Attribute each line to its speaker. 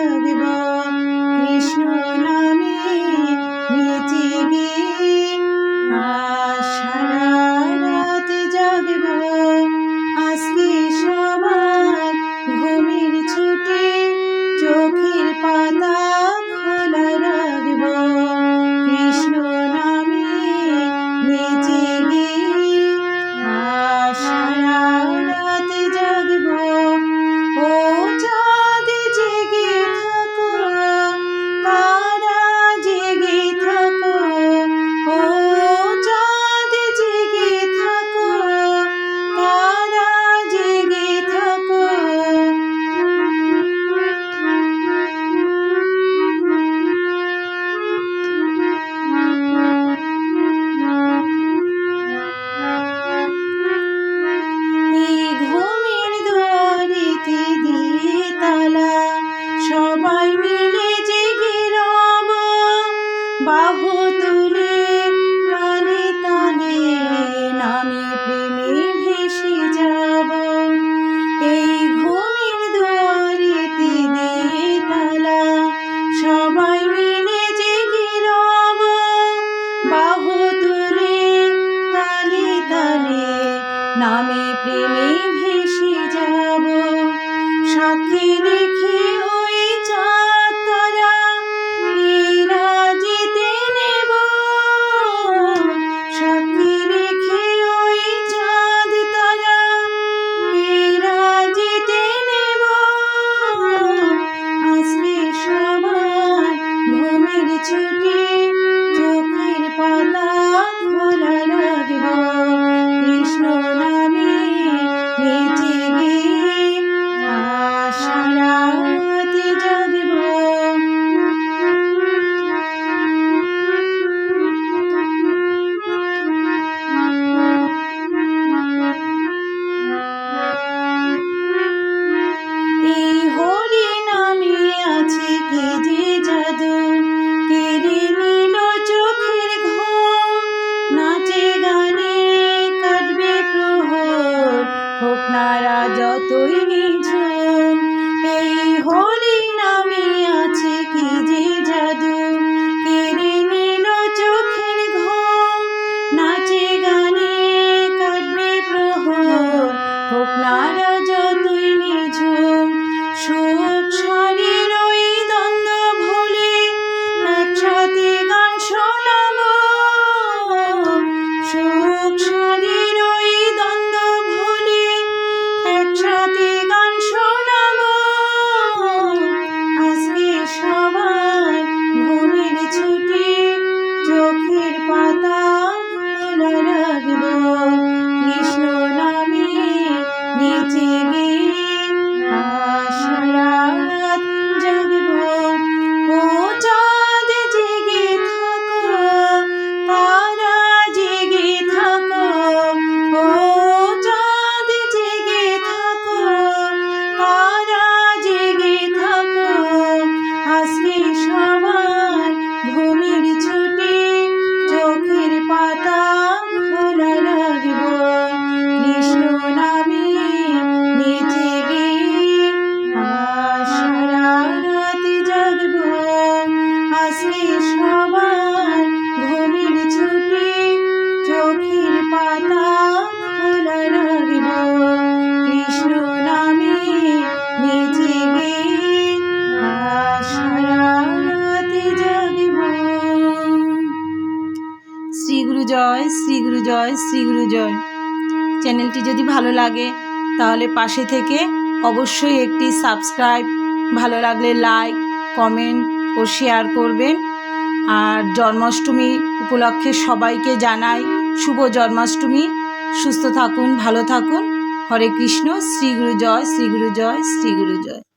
Speaker 1: Bye. হল জয়, শ্রী গুরু জয়, শ্রী গুরু জয়। চ্যানেলটি যদি ভালো লাগে, তাহলে পাশে থেকে অবশ্যই একটি সাবস্ক্রাইব, ভালো লাগলে লাইক, কমেন্ট ও শেয়ার করবেন। আর জন্মাষ্টমী উপলক্ষে সবাইকে জানাই শুভ জন্মাষ্টমী। সুস্থ থাকুন, ভালো থাকুন। হরে কৃষ্ণ, শ্রী গুরু জয়, শ্রী গুরু জয়, শ্রী গুরু জয়।